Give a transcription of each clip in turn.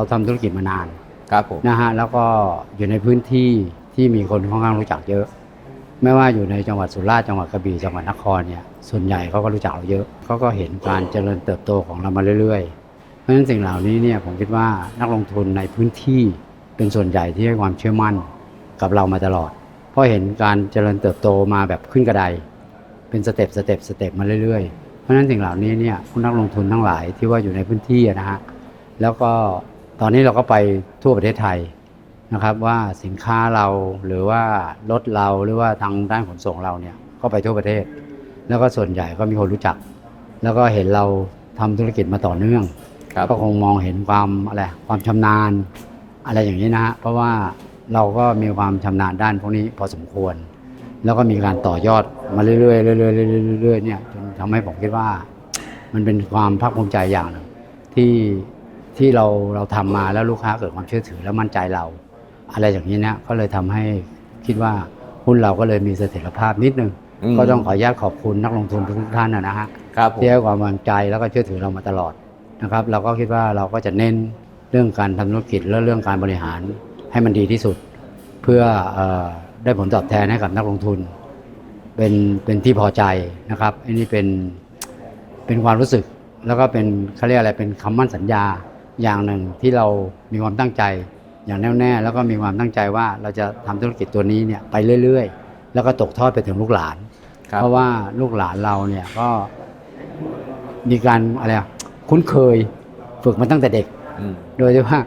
เราทำธุรกิจมานานครับผมนะฮะแล้วก็อยู่ในพื้นที่ที่มีคนค่อนข้างรู้จักเยอะ ไม่ว่าอยู่ในจังหวัดสุราษฎร์จังหวัดกระบี่จังหวัดนครเนี่ยส่วนใหญ่เขาก็รู้จักเราเยอะเขาก็เห็นการเจริญเติบโตของเรามาเรื่อยๆ เพราะฉะนั้นสิ่งเหล่านี้เนี่ยผมคิดว่านักลงทุนในพื้นที่เป็นส่วนใหญ่ที่ให้ความเชื่อมั่นกับเรามาตลอด เพราะเห็นการเจริญเติบโตมาแบบขึ้นกระไดเป็นสเต็ปสเต็ปสเต็ปมาเรื่อยๆ เพราะฉะนั้นสิ่งเหล่านี้เนี่ยผู้นักลงทุนทั้งหลายที่ว่าอยู่ในพื้นที่อะนะฮะแล้วก็ ตอนนี้เราก็ไปทั่วประเทศไทยนะครับ ว่าสินค้าเราหรือว่ารถเราหรือว่าทางด้านขนส่งเราเนี่ยก็ไปทั่วประเทศ แล้วก็ส่วนใหญ่ก็มีคนรู้จัก แล้วก็เห็นเราทำธุรกิจมาต่อเนื่องครับก็คงมองเห็นความอะไรความชำนาญอะไรอย่างนี้นะฮะเพราะว่าเราก็มีความชำนาญด้านพวกนี้พอสมควร แล้วก็มีการต่อยอดมาเรื่อยๆเรื่อยๆเรื่อยๆเรื่อยๆเนี่ยจนทำให้ผมคิดว่า มันเป็นความภาคภูมิใจอย่างหนึ่งที่ ที่เราเราทำมาแล้วลูกค้าเกิดความเชื่อถือและมั่นใจเรา อะไรอย่างนี้เนี่ยก็เลยทำให้คิดว่าหุ้นเราก็เลยมีเสถียรภาพนิดนึงมก็ต้องขออนุญาตขอบคุณนักลงทุนทุกๆท่านนะนะฮะครับผม ที่ให้ความวางใจแล้วก็เชื่อถือเรามาตลอดนะครับ เราก็คิดว่าเราก็จะเน้นเรื่องการทำธุรกิจและเรื่องการบริหารให้มันดีที่สุด เพื่อเออได้ผลตอบแทนให้กับนักลงทุน เป็นเป็นที่พอใจนะครับอันนี้เป็นเป็นความรู้สึกแล้วก็เป็นเขาเรียกอะไรเป็นคำมั่นสัญญา อย่างหนึ่งที่เรามีความตั้งใจ อย่างแน่วแน่แล้วก็มีความตั้งใจว่าเราจะทำธุรกิจตัวนี้เนี่ยไปเรื่อย ๆ แล้วก็ตกทอดไปถึงลูกหลานครับเพราะว่าลูกหลานเราเนี่ยก็มีการอะไรอะคุ้นเคยฝึกมาตั้งแต่เด็กอืมโดยที่ว่า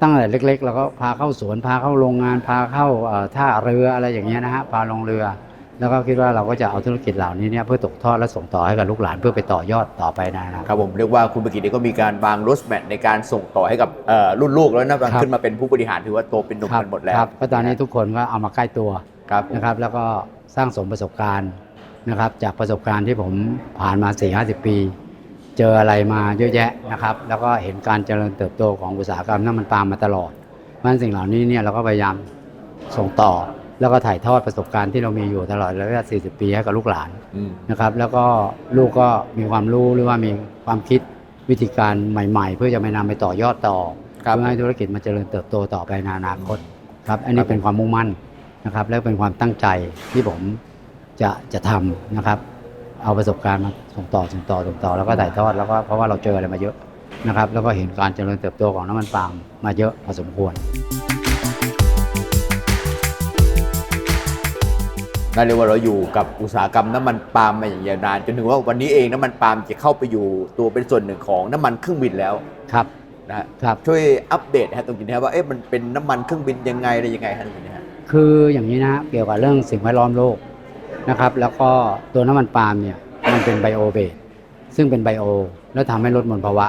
ตั้งแต่เล็ก ๆ เราก็พาเข้าสวนพาเข้าโรงงานพาเข้าเอ่อท่าเรืออะไรอย่างเงี้ยนะฮะพาลงเรือ แล้วก็คิดว่าเราก็จะเอาธุรกิจเหล่านี้เนี่ยเพื่อตกทอดและส่งต่อให้กับลูกหลานเพื่อไปต่อยอดต่อไปในอนาคตครับผมเรียกว่าคุณประกิตเองก็มีการวางรถแมทในการส่งต่อให้กับเอ่อรุ่นลูกแล้วนะครับขึ้นมาเป็นผู้บริหารถือว่าโตเป็นหนุ่มครับกันหมดแล้วครับก็ตอนนี้ทุกคนก็เอามาใกล้ตัวครับผมนะครับ แล้วก็สร้างสมประสบการณ์นะครับ จากประสบการณ์ที่ผมผ่านมา 4 5 0 ปี เจออะไรมาเยอะแยะนะครับ แล้วก็เห็นการเจริญเติบโตของอุตสาหกรรมน้ำมันปาล์มมาตลอดเพราะฉะนั้นสิ่งเหล่านี้เนี่ยเราก็พยายามส่งต่อ แล้วก็ถ่ายทอดประสบการณ์ที่เรามีอยู่ตลอดระยะ 40 ปีให้กับลูกหลานอืมนะครับ แล้วก็ลูกก็มีความรู้หรือว่ามีความคิดวิธีการใหม่ ๆ เพื่อจะไปนำไปต่อยอดต่อครับเพื่อให้ธุรกิจมันเจริญเติบโตต่อไปในอนาคตครับ อันนี้ครับเป็นความมุ่งมั่นนะครับ และเป็นความตั้งใจที่ผมจะจะทำนะครับ เอาประสบการณ์มาส่งต่อส่งต่อส่งต่อแล้วก็ถ่ายทอดแล้วก็เพราะว่าเราเจออะไรมาเยอะนะครับ แล้วก็เห็นการเจริญเติบโตของน้ำมันปาล์มมาเยอะพอสมควร นั่นเรียกว่าเราอยู่กับอุตสาหกรรมน้ำมันปาล์มมาอย่างยาวนานจนถึงว่าวันนี้เองน้ำมันปาล์มจะเข้าไปอยู่ตัวเป็นส่วนหนึ่งของน้ำมันเครื่องบินแล้วครับนะฮะครับ ช่วยอัปเดตนะฮะตรงนี้นะครับว่าเอ๊ะมันเป็นน้ำมันเครื่องบินยังไงอะไรยังไงฮะตรงนี้ฮะคืออย่างนี้นะฮะเกี่ยวกับเรื่องสิ่งแวดล้อมโลกนะครับแล้วก็ตัวน้ำมันปาล์มเนี่ยมันเป็นไบโอเบสซึ่งเป็นไบโอ แล้วทำให้ลดมลภาวะ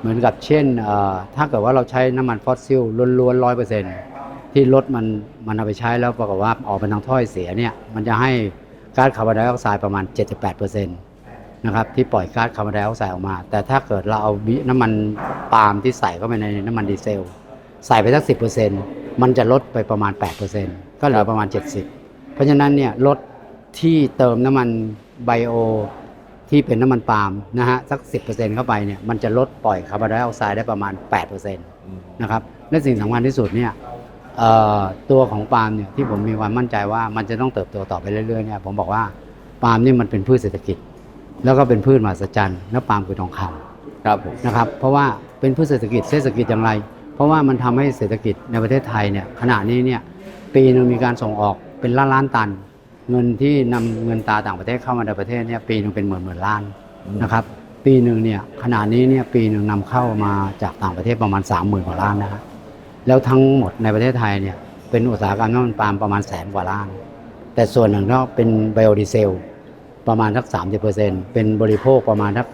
เหมือนกับเช่นเอ่อถ้าเกิดว่าเราใช้น้ำมันฟอสซิลล้วนๆร้อยเปอร์เซ็นต์ ที่รถมันมันเอาไปใช้แล้วปรากฏว่าออกเป็นทางถ้อยเสียเนี่ยมันจะให้ก๊าซคาร์บอนไดออกไซด์ประมาณ 78%นะครับที่ปล่อยก๊าซคาร์บอนไดออกไซด์ออกมา แต่ถ้าเกิดเราเอาน้ำมันปาล์มที่ใส่เข้าไปในน้ำมันดีเซล ใส่ไปสักสิมันจะลดไปประมาณ 8%ก็เหลือประมาณ 70 เพราะฉะนั้นเนี่ยรถที่เติมน้ำมันไบโอที่เป็นน้ำมันปาล์มนะฮะสัก 10%เข้าไปเนี่ยมันจะลดปล่อยคาร์บอนไดออกไซด์ได้ประมาณ 8%นะครับและสิ่งสำคัญที่สุดเนี่ย ตัวของปาล์มเนี่ยที่ผมมีความมั่นใจว่ามันจะต้องเติบโตต่อไปเรื่อยๆเนี่ยผมบอกว่าปาล์มนี่มันเป็นพืชเศรษฐกิจ แล้วก็เป็นพืชมหัศจรรย์และปาล์มคือทองคำครับผมนะครับเพราะว่าเป็นพืชเศรษฐกิจเศรษฐกิจอย่างไร เพราะว่ามันทำให้เศรษฐกิจในประเทศไทยเนี่ยขณะนี้เนี่ยปีหนึงมีการส่งออกเป็นล้านล้านตัน เงินที่นำเงินตราต่างประเทศเข้ามาในประเทศเนี่ยปีหนึงเป็นหมื่นหมื่นล้านนะครับปีหนึ่งเนี่ยขณะนี้เนี่ยปีหนึ่งนำเข้ามาจากต่างประเทศประมาณ 3 0,000กว่าล้านนะฮะ แล้วทั้งหมดในประเทศไทยเนี่ยเป็นอุตสาหกรรมน้ำมันปาล์มประมาณแสนกว่าล้าน แต่ส่วนหนึ่งก็เป็นไบโอดีเซล ประมาณสัก 30%เป็นบริโภคประมาณสัก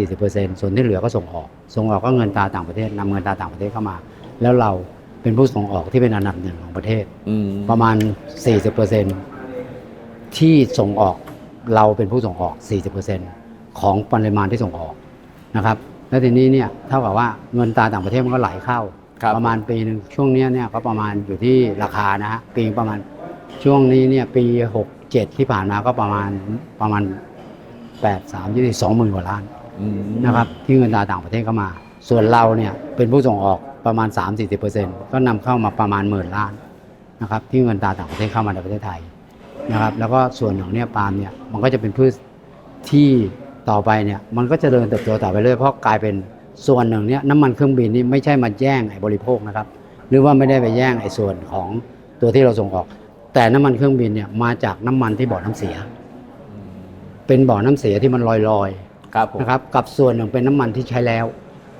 3-40%ส่วนที่เหลือก็ส่งออก ส่งออกก็เงินตราต่างประเทศนำเงินตราต่างประเทศเข้ามา แล้วเราเป็นผู้ส่งออกที่เป็นอันดับหนึ่งของประเทศอืมประมาณ 40%ที่ส่งออกเราเป็นผู้ส่งออก 40%ของปริมาณที่ส่งออกนะครับ แล้วทีนี้เนี่ยเท่ากับว่าเงินตราต่างประเทศมันก็ไหลเข้า ครับ ประมาณปีหนึ่งช่วงเนี้ยเนี่ยก็ประมาณอยู่ที่ราคานะฮะปีประมาณช่วงนี้เนี่ยปี 67 ที่ผ่านมาก็ประมาณประมาณ 8 3 2 0 0 0 0กว่าล้านอืมนะครับที่เงินตราต่างประเทศเข้ามา ส่วนเราเนี่ยเป็นผู้ส่งออกประมาณ 3-40%ก็นำเข้ามาประมาณหมื่นล้านนะครับที่เงินตราต่างประเทศเข้ามาในประเทศไทยนะครับแล้วก็ส่วนของเนี่ยปาล์มเนี่ยมันก็จะเป็นพืชที่ต่อไปเนี่ยมันก็จะเดินเติบโตต่อไปเรื่อยเพราะกลายเป็น ส่วนหนึ่งเนี่ยน้ำมันเครื่องบินนี่ไม่ใช่มาแย่งไอ้บริโภคนะครับ หรือว่าไม่ได้ไปแย่งไอ้ส่วนของตัวที่เราส่งออก แต่น้ำมันเครื่องบินเนี่ยมาจากน้ำมันที่บ่อน้ำเสีย เป็นบ่อน้ำเสียที่มันลอยครับผมๆนะครับกับส่วนหนึ่งเป็นน้ำมันที่ใช้แล้ว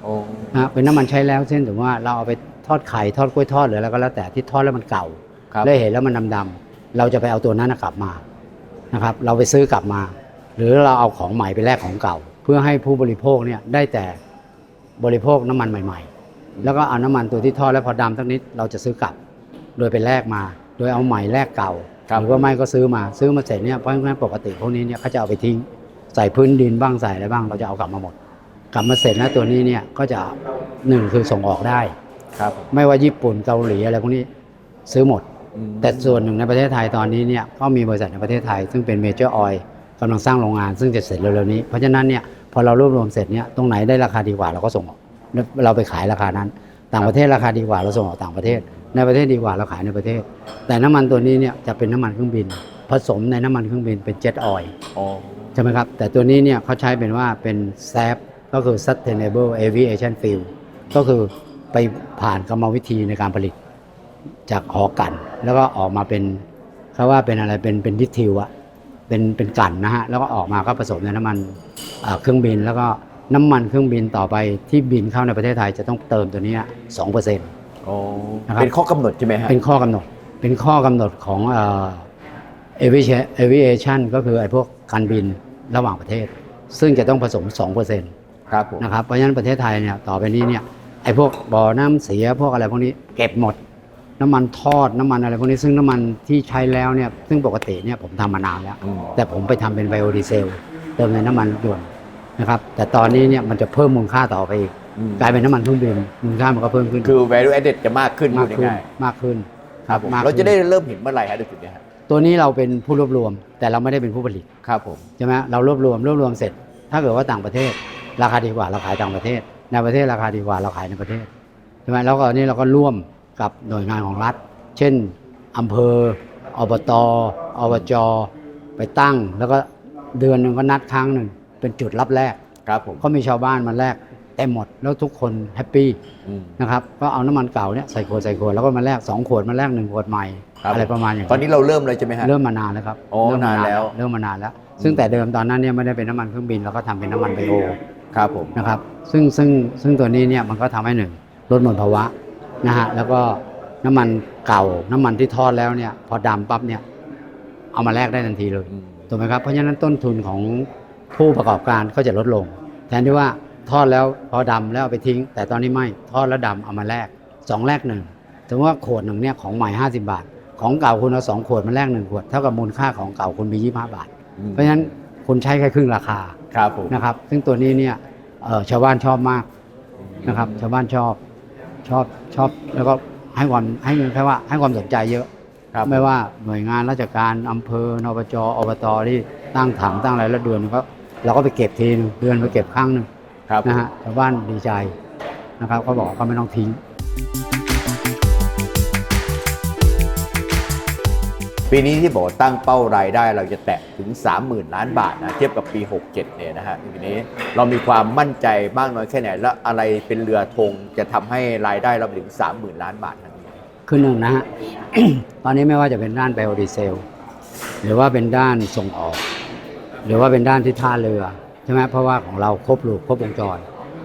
โอ้นะฮะเป็นน้ำมันใช้แล้วเช่นถึงว่าเราเอาไปทอดไข่ทอดกล้วยทอดหรืออะไรก็แล้วแต่ที่ทอดแล้วมันเก่าครับแล้วเห็นแล้วมันดำๆเราจะไปเอาตัวนั้นนะกลับมานะครับ เราไปซื้อกลับมา หรือเราเอาของใหม่ไปแลกของเก่า เพื่อให้ผู้บริโภคเนี่ยได้แต่ บริโภคน้ำมันใหม่ ๆ แล้วก็เอาน้ำมันตัวที่ทอดแล้วพอดำสักนิดเราจะซื้อกลับ โดยไปแลกมา โดยเอาใหม่แลกเก่าครับหรือว่าไม่ก็ซื้อมาซื้อมาเสร็จเนี่ยเพราะงั้นปกติพวกนี้เนี่ยเขาจะเอาไปทิ้งใส่พื้นดินบ้างใส่อะไรบ้างเราจะเอากลับมาหมด กลับมาเสร็จแล้วตัวนี้เนี่ยก็จะหนึ่งคือส่งออกได้ครับผมไม่ว่าญี่ปุ่นเกาหลีอะไรพวกนี้ซื้อหมดอืมแต่ส่วนหนึ่งในประเทศไทยตอนนี้เนี่ยก็มีบริษัทในประเทศไทย ซึ่งเป็นเมเจอร์ออยกำลังสร้างโรงงานซึ่งจะเสร็จเร็วๆนี้ เพราะฉะนั้นเนี่ย พอเรารวบรวมเสร็จเนี่ยตรงไหนได้ราคาดีกว่าเราก็ส่งออกแล้วเราไปขายราคานั้น ต่างประเทศราคาดีกว่าเราส่งออกต่างประเทศ ในประเทศดีกว่าเราขายในประเทศ แต่น้ำมันตัวนี้เนี่ยจะเป็นน้ำมันเครื่องบิน ผสมในน้ำมันเครื่องบินเป็นเจ็ตออยอ๋อใช่ไหมครับ แต่ตัวนี้เนี่ยเขาใช้เป็นว่าเป็น SAF ก็คือ Sustainable Aviation Fuel ก็คือไปผ่านกรรมวิธีในการผลิตจากหอกัน แล้วก็ออกมาเป็นเขาว่าเป็นอะไรเป็นเป็นดิทิวอะ เป็นเป็นกันนะฮะแล้วก็ออกมาก็ผสมในน้ำมันเอ่อเครื่องบิน แล้วก็น้ำมันเครื่องบินต่อไปที่บินเข้าในประเทศไทยจะต้องเติมตัวเนี้สองเปอร์เซ็นต์อ๋อนะครับเป็นข้อกำหนดใช่ไหมฮะเป็นข้อกำหนดเป็นข้อกำหนดของเอ่อ aviation aviation ก็คือไอ้พวกการบินระหว่างประเทศ ซึ่งจะต้องผสม2%ครับผมนะครับเพราะฉะนั้นประเทศไทยเนี่ยต่อไปนี้เนี่ยไอ้พวกบ่อน้ำเสียพวกอะไรพวกนี้เก็บหมด น้ำมันทอดน้ำมันอะไรพวกนี้ซึ่งน้ำมันที่ใช้แล้วเนี่ยซึ่งปกติเนี่ยผมทำมานานแล้ว อืม แต่ผมไปทำเป็นไบโอดีเซลเติมในน้ำมันด่วนนะครับ แต่ตอนนี้เนี่ยมันจะเพิ่มมูลค่าต่อไปอีกอืม กลายเป็นน้ำมันเครื่องบินมูลค่ามันก็เพิ่มขึ้นคือ value added จะมากขึ้นมากพูดขึ้นง่ายมากขึ้นๆครับผมมากเราขึ้นจะได้เริ่มเห็นเมื่อไหร่ฮะในจุดเนี้ยฮะตัวนี้เราเป็นผู้รวบรวม แต่เราไม่ได้เป็นผู้ผลิตครับผม ใช่ไหมเรารวบรวมรวบรวมเสร็จ ถ้าเกิดว่าต่างประเทศ ราคาดีกว่าเราขายต่างประเทศ ในประเทศราคาดีกว่าเราขายในประเทศใช่ไหมแล้วก็อันนี้เราก็ร่วม กับหน่วยงานของรัฐ เช่นอำเภออบตอบจไปตั้ง แล้วก็เดือนหนึ่งก็นัดครั้งหนึ่งเป็นจุดรับแรกครับผมก็มีชาวบ้านมาแลกเต็มหมดแล้วทุกคนแฮปปี้อืม นะครับก็เอาน้ำมันเก่าเนี่ยใส่ขวดใส่ขวดแล้วก็มาแลกสองขวดมาแลกหนึ่งขวดใหม่ครับ อะไรประมาณอย่างตอนนี้เราเริ่มเลยใช่ไหมฮะ เริ่มมานานแล้วครับโอ้เริ่มมนานแล้ว เริ่มมานานแล้ว ซึ่งแต่เดิมตอนนั้นเนี่ยไม่ได้เป็นน้ำมันเครื่องบินเราก็ทำเป็นน้ำมันไบโอ ครับผม นะครับซึ่งซึ่งซึ่งตัวนี้เนี่ยมันก็ทำให้หนึ่งลดมลภาวะ นะฮะแล้วก็น้ำมันเก่าน้ำมันที่ทอดแล้วเนี่ย พอดำปั๊บเนี่ย เอามาแลกได้ทันทีเลยอืมถูกไหมครับเพราะฉะนั้นต้นทุนของผู้ประกอบการก็จะลดลง แทนที่ว่าทอดแล้วพอดำแล้วเอาไปทิ้ง แต่ตอนนี้ไม่ทอดแล้วดำเอามาแลกสองแลกหนึ่งสมมติว่าขวดหนึ่งเนี่ยของใหม่50บาท ของเก่าคุณเอาสองขวดมาแลกหนึ่งขวดเท่ากับมูลค่าของเก่าคุณมี25บาทอืมเพราะฉะนั้นคุณใช้แค่ครึ่งราคาครับผมนะครับ ซึ่งตัวนี้เนี่ยเอ่อชาวบ้านชอบมากนะครับ ชาวบ้านชอบ ชอบชอบแล้วก็ให้ความให้แค่ว่าให้ความสนใจเยอะครับไม่ว่าหน่วยงานราชการอำเภอนปจอบตที่ตั้งถังตั้งอะไรแล้วเดือนก็เราก็ไปเก็บทีนึงเดือนไปเก็บครั้งหนึ่งครับนะฮะชาวบ้านดีใจนะครับก็บอกว่าก็ไม่ต้องทิ้ง ปีนี้ที่บอกตั้งเป้ารายได้เราจะแตะถึง 30,000 ล้านบาทนะเทียบกับปี 67 เนี่ยนะฮะปีนี้เรามีความมั่นใจมากน้อยแค่ไหน และอะไรเป็นเรือธงจะทำให้รายได้เราถึง 30,000 ล้านบาททันทีคือหนึ่งนะฮะ ตอนนี้ไม่ว่าจะเป็นด้านไบโอดีเซล หรือว่าเป็นด้านส่งออก หรือว่าเป็นด้านที่ท่าเรือใช่ไหมเพราะว่าของเราครบลูกครบวงจร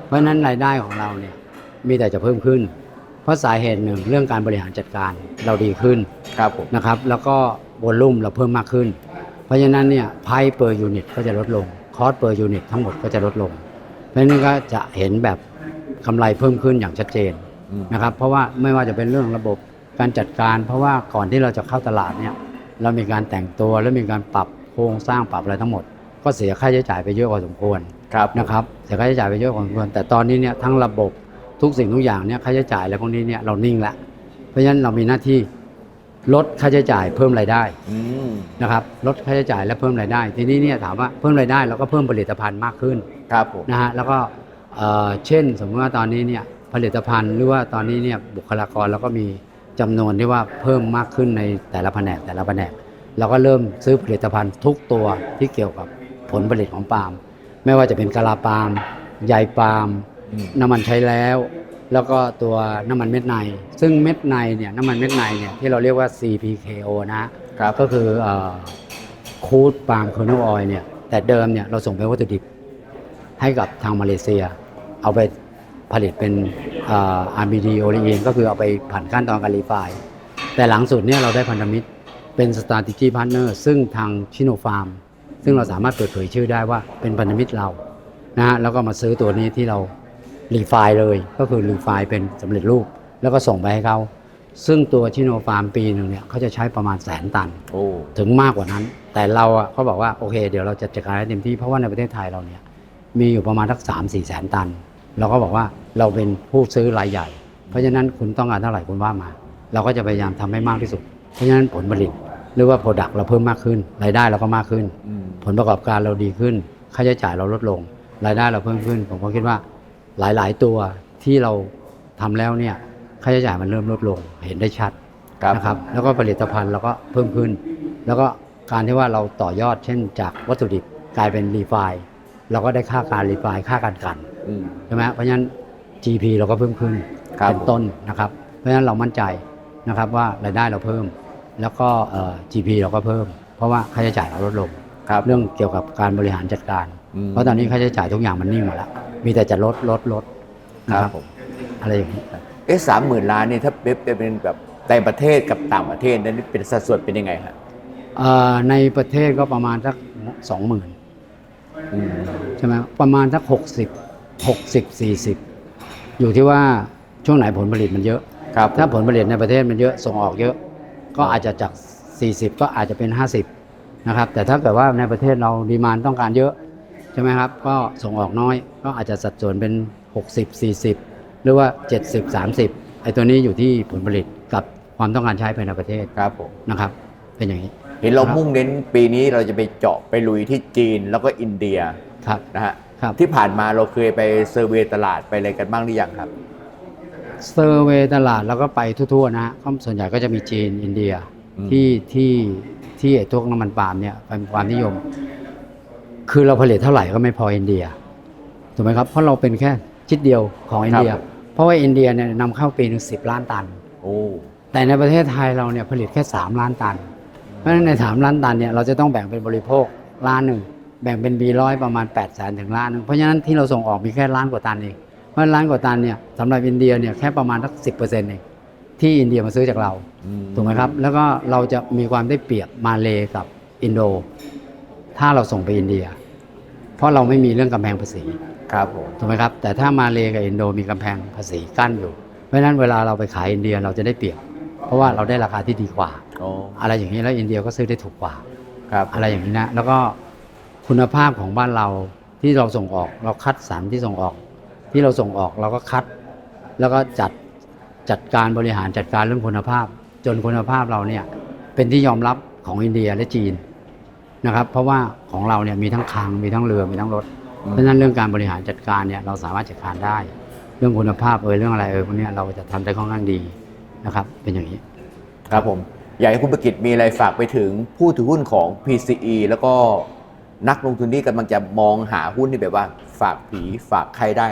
เพราะฉะนั้นรายได้ของเราเนี่ยมีแต่จะเพิ่มขึ้น ราะสาเหตุหนึ่งเรื่องการบริหารจัดการเราดีขึ้นครับผมนะครับ แล้วก็วอลลุ่มเราเพิ่มมากขึ้น เพราะฉะนั้นเนี่ยไพ่เปอร์ยูนิตก็จะลดลงคอสเปอร์ยูนิตทั้งหมดก็จะลดลง เพราะฉะนั้นก็จะเห็นแบบกำไรเพิ่มขึ้นอย่างชัดเจนอืมนะครับ เพราะว่าไม่ว่าจะเป็นเรื่องระบบการจัดการ เพราะว่าก่อนที่เราจะเข้าตลาดเนี่ยเรามีการแต่งตัวและมีการปรับโครงสร้างปรับอะไรทั้งหมด ก็เสียค่าใช้จ่ายไปเยอะพอสมควรครับนะครับเสียค่าใช้จ่ายไปเยอะพอสมควรแต่ตอนนี้เนี่ยทั้งระบบ ทุกสิ่งทุกอย่างเนี่ยค่าใช้จ่ายอะไรพวกนี้เนี่ยเรานิ่งละเพราะฉะนั้นเรามีหน้าที่ลดค่าใช้จ่ายเพิ่มรายได้อืมนะครับลดค่าใช้จ่ายและเพิ่มรายได้ ทีนี้เนี่ยถามว่าเพิ่มรายได้เราก็เพิ่มผลิตภัณฑ์มากขึ้นครับผมนะฮะแล้วก็เอ่อเช่นสมมติว่าตอนนี้เนี่ยผลิตภัณฑ์หรือว่าตอนนี้เนี่ยบุคลากรเราก็มีจำนวนที่ว่าเพิ่มมากขึ้นในแต่ละแผนกแต่ละแผนกเราก็เริ่มซื้อผลิตภัณฑ์ทุกตัวที่เกี่ยวกับผลผลิตของปาล์มไม่ว่าจะเป็นกะลาปาล์มใยปาล์มอืม น้ำมันใช้แล้ว แล้วก็ตัวน้ำมันเม็ดใน ซึ่งเม็ดในเนี่ยน้ำมันเม็ดในเนี่ยที่เราเรียกว่า CPKO นะครับก็คือคูดปาล์มค r ร์นออยเนี่ยแต่เดิมเนี่ยเราส่งไปนวัตถุดิบให้กับทางมาเลเซีย เอาไปผลิตเป็นอาร์บีดีโอลีนก็คือเอาไปผ่านขั้นตอนการรีไฟน์แต่หลังสุดเนี่ยเราได้พันธมิตรเป็น strategy partner ซึ่งทางชิโนฟาร์มซึ่งเราสามารถเปิดเผยชื่อได้ว่าเป็นพันธมิตรเรานะฮะแล้วก็มาซื้อตัวนี้ที่เรา รีไฟน์เลยก็คือรีไฟน์เป็นสำเร็จรูป แล้วก็ส่งไปให้เขาซึ่งตัวชิโนฟาร์มปีหนึ่งเนี่ยเขาจะใช้ประมาณแสนตันโอ้ถึงมากกว่านั้น แต่เราอะเขาบอกว่าโอเค เดี๋ยวเราจะจัดการให้เต็มที่เพราะว่าในประเทศไทยเราเนี่ยมีอยู่ประมาณสักสามสี่แสนตัน เราก็บอกว่าเราเป็นผู้ซื้อรายใหญ่ เพราะฉะนั้นคุณต้องการเท่าไหร่คุณว่ามา เราก็จะพยายามทำให้มากที่สุด เพราะฉะนั้นผลผลิตหรือว่าโปรดักต์เราเพิ่มมากขึ้น รายได้เราก็มากขึ้นอืมผลประกอบการเราดีขึ้น ค่าใช้จ่ายเราลดลง รายได้เราเพิ่มขึ้น ผมก็คิดว่า หลายๆ ตัวที่เราทำแล้วเนี่ยค่าใช้จ่ายมันเริ่มลดลงเห็นได้ชัดครับนะครับ แล้วก็ผลิตภัณฑ์เราก็เพิ่มขึ้น แล้วก็การที่ว่าเราต่อยอดเช่น จากวัตถุดิบกลายเป็นรีไฟน์เราก็ได้ค่าการรีไฟน์ค่าการกันอืมใช่ไหมเพราะฉะนั้น GP เราก็เพิ่มขึ้นครับเป็นต้นนะครับ เพราะฉะนั้นเรามั่นใจนะครับว่ารายได้เราเพิ่ม แล้วก็เอ่อ GP เราก็เพิ่ม เพราะว่าค่าใช้จ่ายเราลดลงครับเรื่องเกี่ยวกับการบริหารจัดการอืม เพราะตอนนี้ค่าใช้จ่ายทุกอย่างมันนิ่งหมดแล้ว มีแต่จะลดลดลดนะคครัรับบผมอะไรอย่างนี้เอ๊ะสามหมื่นล้านนี่ถ้าเป็นแบบในประเทศกับต่างประเทศนั้นเป็นสัดส่วนเป็นยังไงฮะเอ่อในประเทศก็ประมาณสักสองหมื่นอืมใช่ไหมประมาณสักหกสิบหกสิบสี่สิบอยู่ที่ว่าช่วงไหนผลผลิตมันเยอะครับถ้าผลผลิตในประเทศมันเยอะส่งออกเยอะ ก็อาจจะจาก 40 ก็อาจจะเป็น 50นะครับแต่ถ้าเกิดว่าในประเทศเราดีมานต้องการเยอะใช่ไหมครับก็ส่งออกน้อยก็อาจจะสัดส่วนเป็น 60 40 หรือว่า 70 30ไอ้ตัวนี้อยู่ที่ผลผลิตกับความต้องการใช้ภายในประเทศครับผมนะครับเป็นอย่างนี้เห็นเราครับมุ่งเน้นปีนี้เราจะไปเจาะไปลุยที่จีนแล้วก็อินเดียครับนะฮะครับที่ผ่านมาเราเคยไปเซอร์เวย์ตลาดไปอะไรกันบ้างหรือยังครับเซอร์เวย์ตลาดเราก็ไปทั่วๆนะฮะก็ส่วนใหญ่ก็จะมีจีนอินเดียอืมที่ที่ที่ไอ้พวกน้ำมันปาล์มเนี่ยเป็นความนิยม คือเราผลิตเท่าไหร่ก็ไม่พออินเดียถูกไหมครับเพราะเราเป็นแค่ชิดเดียวของอินเดีย เพราะว่าอินเดียเนี่ยนำเข้าปีหนึงสิบล้านตัน โอ้แต่ในประเทศไทยเราเนี่ยผลิตแค่ 3 ล้านตัน เพราะฉะนั้นใน 3 ล้านตันเนี่ยเราจะต้องแบ่งเป็นบริโภคล้านหนึ่งแบ่งเป็นบีร้อยประมาณ8ปดแสนถึงล้านหนึ่งเพราะฉะนั้นที่เราส่งออกมีแค่ล้านกว่าตันเอง เพราะฉะนั้นล้านกว่าตันเนี่ยสำหรับอินเดียเนี่ยแค่ประมาณสักสิเองที่อินเดียมาซื้อจากเราอืมถูกไหมครับ แล้วก็เราจะมีความได้เปรียบมาเลกับอินโด ถ้าเราส่งไปอินเดีย เพราะเราไม่มีเรื่องกำแพงภาษีครับผมถูกไหมครับ แต่ถ้ามาเลกับอินโดมีกำแพงภาษีกั้นอยู่ เพราะฉะนั้นเวลาเราไปขายอินเดียเราจะได้เปรียบ เพราะว่าเราได้ราคาที่ดีกว่า โอ้อะไรอย่างนี้แล้วอินเดียก็ซื้อได้ถูกกว่า ครับอะไรอย่างนี้นะ แล้วก็คุณภาพของบ้านเราที่เราส่งออก เราคัดสรรที่ส่งออก ที่เราส่งออกเราก็คัด แล้วก็จัดจัดการบริหารจัดการเรื่องคุณภาพ จนคุณภาพเราเนี่ยเป็นที่ยอมรับของอินเดียและจีน นะครับ เพราะว่าของเราเนี่ยมีทั้งคลังมีทั้งเรือมีทั้งรถ เพราะฉะนั้นเรื่องการบริหารจัดการเนี่ยเราสามารถจัดการได้ เรื่องคุณภาพเอยเรื่องอะไรเอยพวกเนี้ยเราจะทำได้ค่อนข้างดีนะครับ เป็นอย่างนี้ ครับผมอยากให้คุณประกิตมีอะไรฝากไปถึงผู้ถือหุ้นของ PCE แล้วก็นักลงทุนที่กำลังจะมองหาหุ้นที่แบบว่า ฝากผีฝากใครได้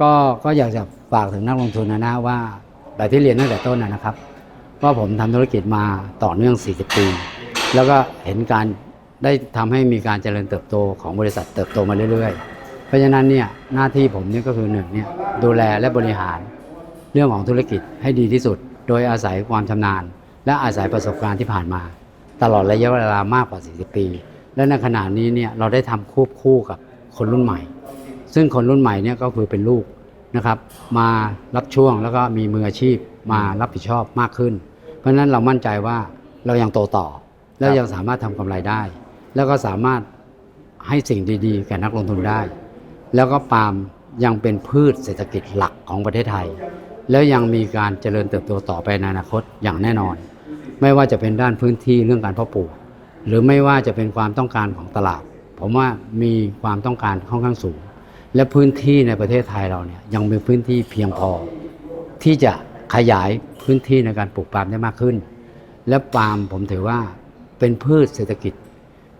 ก็ก็อยากจะฝากถึงนักลงทุนนะนะว่าแบบที่เรียนตั้งแต่ต้นนะนะครับว่าผมทำธุรกิจมาต่อเนื่อง 40 ปี แล้วก็เห็นการได้ทำให้มีการเจริญเติบโตของบริษัทเติบโตมาเรื่อยๆ เพราะฉะนั้นเนี่ยหน้าที่ผมเนี่ยก็คือหนึ่งเนี่ยดูแลและบริหารเรื่องของธุรกิจให้ดีที่สุด โดยอาศัยความชำนาญ และอาศัยประสบการณ์ที่ผ่านมา ตลอดระยะเวลามากกว่า 40 ปี และในขณะนี้เนี่ยเราได้ทำควบคู่กับคนรุ่นใหม่ ซึ่งคนรุ่นใหม่เนี่ยก็คือเป็นลูกนะครับมารับช่วงแล้วก็มีมืออาชีพมารับผิดชอบมากขึ้น เพราะฉะนั้นเรามั่นใจว่าเรายังโตต่อ และยังสามารถทำกำไรได้ แล้วก็สามารถให้สิ่งดีๆแก่นักลงทุนได้ แล้วก็ปาล์มยังเป็นพืชเศรษฐกิจหลักของประเทศไทย แล้วยังมีการเจริญเติบโตต่อไปในอนาคตอย่างแน่นอน ไม่ว่าจะเป็นด้านพื้นที่เรื่องการเพาะปลูก หรือไม่ว่าจะเป็นความต้องการของตลาด ผมว่ามีความต้องการค่อนข้างสูง และพื้นที่ในประเทศไทยเราเนี่ยยังมีพื้นที่เพียงพอ ที่จะขยายพื้นที่ในการปลูกปาล์มได้มากขึ้น และปาล์มผมถือว่า เป็นพืชเศรษฐกิจ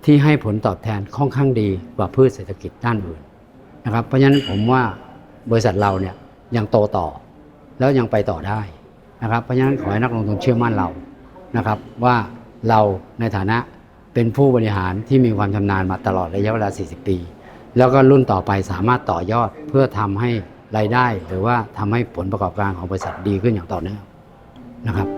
ที่ให้ผลตอบแทนค่อนข้างดีกว่าพืชเศรษฐกิจด้านอื่นนะครับ เพราะฉะนั้นผมว่าบริษัทเราเนี่ยยังโตต่อ แล้วยังไปต่อได้นะครับ เพราะฉะนั้นขอให้นักลงทุนเชื่อมั่นเรานะครับว่าเราในฐานะเป็นผู้บริหารที่มีความชำนาญมาตลอดระยะเวลา 40 ปี แล้วก็รุ่นต่อไปสามารถต่อยอดเพื่อทำให้รายได้ หรือว่าทำให้ผลประกอบการของบริษัทดีขึ้นอย่างต่อเนื่องนะครับ